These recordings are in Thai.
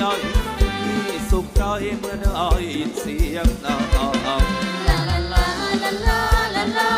ย่อยที่สุขใจเมื่อได้ยินเสียงนองลาลาลาลาลา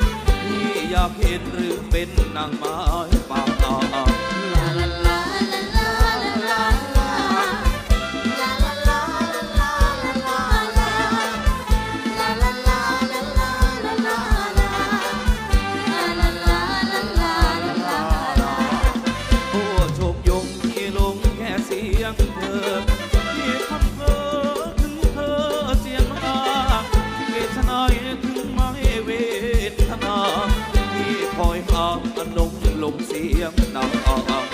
เนื้อเย็นลาลาลาลาลาลาลาโอ้คนดีหลอกพี่ดังพี่อับอย่าใจน้องมัวทำเป็นล้อเล่นเสียงสะท้อนประโดนจากเขาเด่นพี่อยากเห็นหรือเป็นนางไม้ป่าโอ้โชคยงที่ลงแค่เสียงเธอที่ท เสียงดัง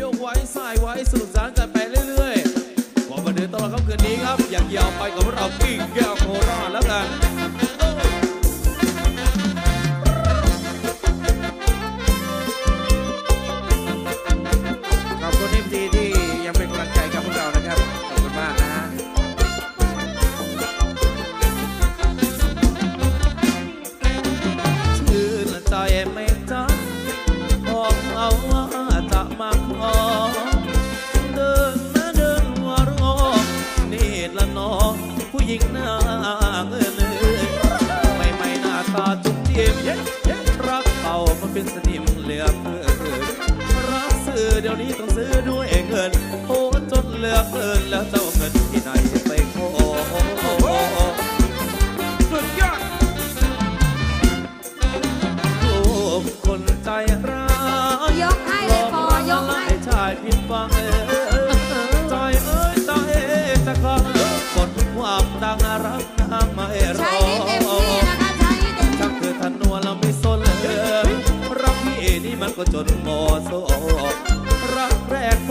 ยกไว้สายไว้สนุกสนานกันไปเรื่อยๆขอมาเดินตลอดค่ำคืนนี้ครับ อยากยาวไปกับเรากิ้งแก้วโคราชแล้วกันขอบคุณเอฟซีที่ยังเป็นกำลังใจกับพวกเรานะครับ ขอบคุณมากนะฮะชื่นใจไม่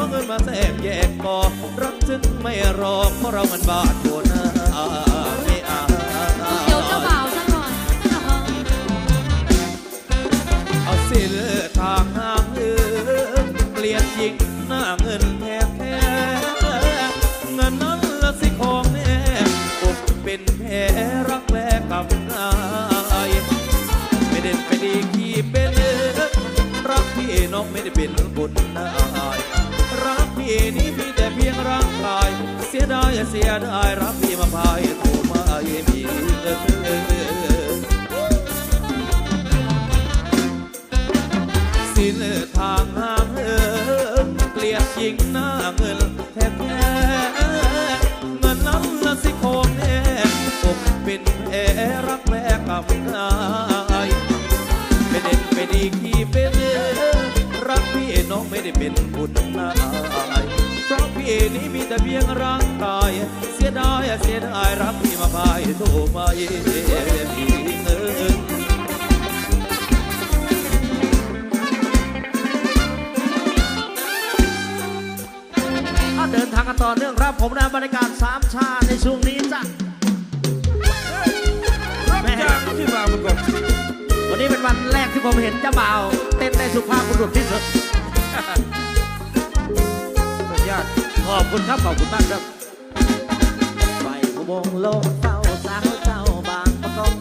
เงินมาแทรกแยกกอรักจึงไม่รอเพราะเรามันบาดโดนหน้าไม่อาเดี๋ยวเจ้าบ่าวซะก่อนเอาสิลทางหางเอินเกลียดยิงหน้าเงินแทบแท้เงินนั้นละสิของแน่อกเป็นแผลรักแลกับนายไม่เด่นไปดีขี้เป็นรักพี่น้องไม่ได้เป็นบุญนา เสียได้รับพี่มาพายถูกมาเอมีสิ้นทางหางเอินเกลียดหญิงหน้าเงินแท้แท้เงินนั้นละสิโคงแน่ผมเป็นแอรักแรกกับนายไม่เด็กไม่ดีขี้เป็นรักพี่น้องไม่ได้เป็นบุญนายเพราะพี่นี้มีแต่เพียงรัง เสียดายรักพี่มาพายถูกไหเดินทางกันต่อเนื่องรับผมนะบรรยากาศสามชาติในช่วงนี้จ้ะแม่ที่มาประกบวันนี้เป็นวันแรกที่ผมเห็นเจ้าบ่าวเต้นได้สุภาพบุรุษที่สุดสุดยอดขอบคุณครับ ขอบคุณมากครับ วงโลกเศร้าสาวเจ้าบางประกอง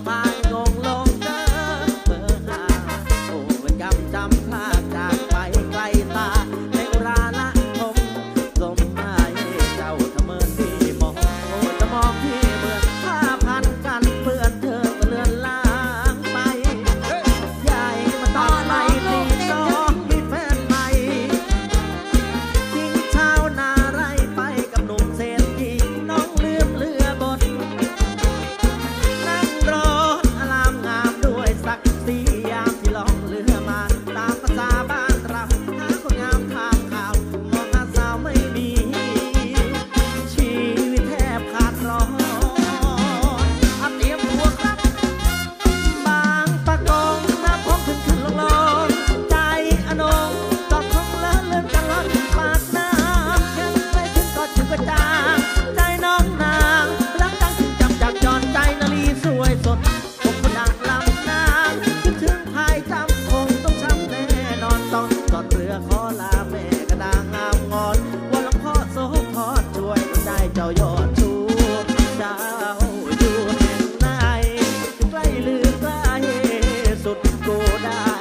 ahora.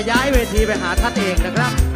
ะย้ายเวทีไปหาท่านเองนะครับ